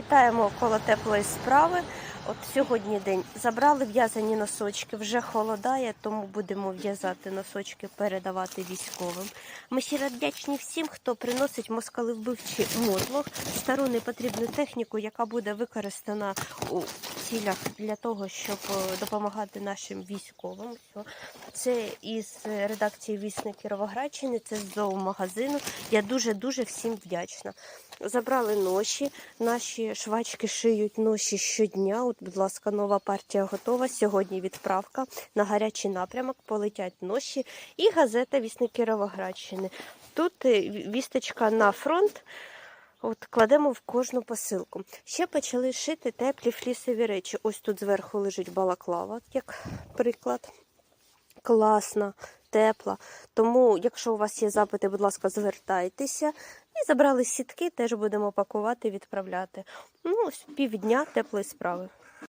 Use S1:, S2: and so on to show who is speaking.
S1: Вітаємо коло теплої справи. От сьогодні день забрали в'язані носочки, вже холодає, тому будемо в'язати носочки, передавати військовим. Ми щиро вдячні всім, хто приносить москалевбивчий мотлох, стару непотрібну техніку, яка буде використана у цілях для того, щоб е, допомагати нашим військовим. Це із редакції Вісник Кіровоградщини, це з зоомагазину. Я дуже дуже всім вдячна. Забрали ноші. Наші швачки шиють ноші щодня. Будь ласка, нова партія готова. Сьогодні відправка на гарячий напрямок. Полетять ноші і газета Вісник Кіровоградщини. Тут е, вісточка на фронт. От кладемо в кожну посилку. Ще почали шити теплі флісові речі. Ось тут зверху лежить балаклава, як приклад. Класна, тепла. Тому, якщо у вас є запити, будь ласка, звертайтеся. І забрали сітки, теж будемо пакувати, відправляти. Ну, ось півдня теплої справи.